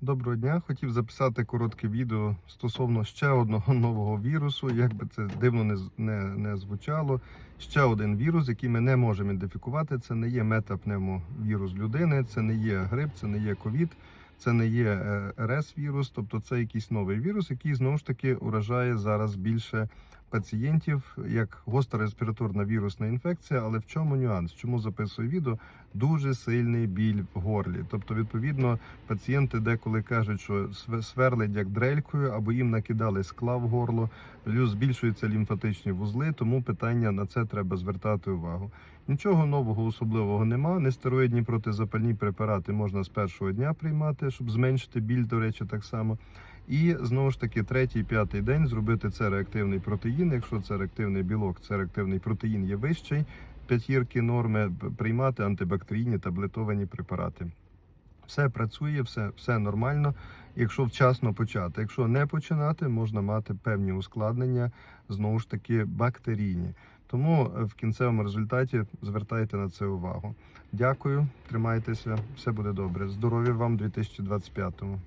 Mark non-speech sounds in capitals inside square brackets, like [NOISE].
Доброго дня. Хотів записати коротке відео стосовно ще одного [LAUGHS] нового вірусу. Як би це дивно не, не, не звучало. Ще один вірус, який ми не можемо ідентифікувати. Це не є метапневмовірус людини, це не є грип, це не є ковід, це не є е, РС-вірус, тобто це якийсь новий вірус, який знову ж таки уражає зараз більше пацієнтів як гостра респіраторна вірусна інфекція. Але в чому нюанс? Чому записую відео? Дуже сильний біль в горлі. Тобто, відповідно, пацієнти деколи кажуть, що сверлить як дрелькою, або їм накидали скла в горло, плюс збільшуються лімфатичні вузли, тому питання на це треба звертати увагу. Нічого нового особливого нема. Нестероїдні протизапальні препарати можна з першого дня приймати, щоб зменшити біль, до речі, так само. І знову ж таки, третій, п'ятий день зробити це реактивний протеїн. Якщо це реактивний білок, це реактивний протеїн є вищий, п'ятірки норми приймати антибактерійні таблетовані препарати. Все працює, все, все нормально. Якщо вчасно почати. Якщо не починати, можна мати певні ускладнення, знову ж таки, бактерійні. Тому е, в кінцевому результаті звертайте на це увагу. Дякую, тримайтеся, все буде добре. Здоров'я вам у 2025-му.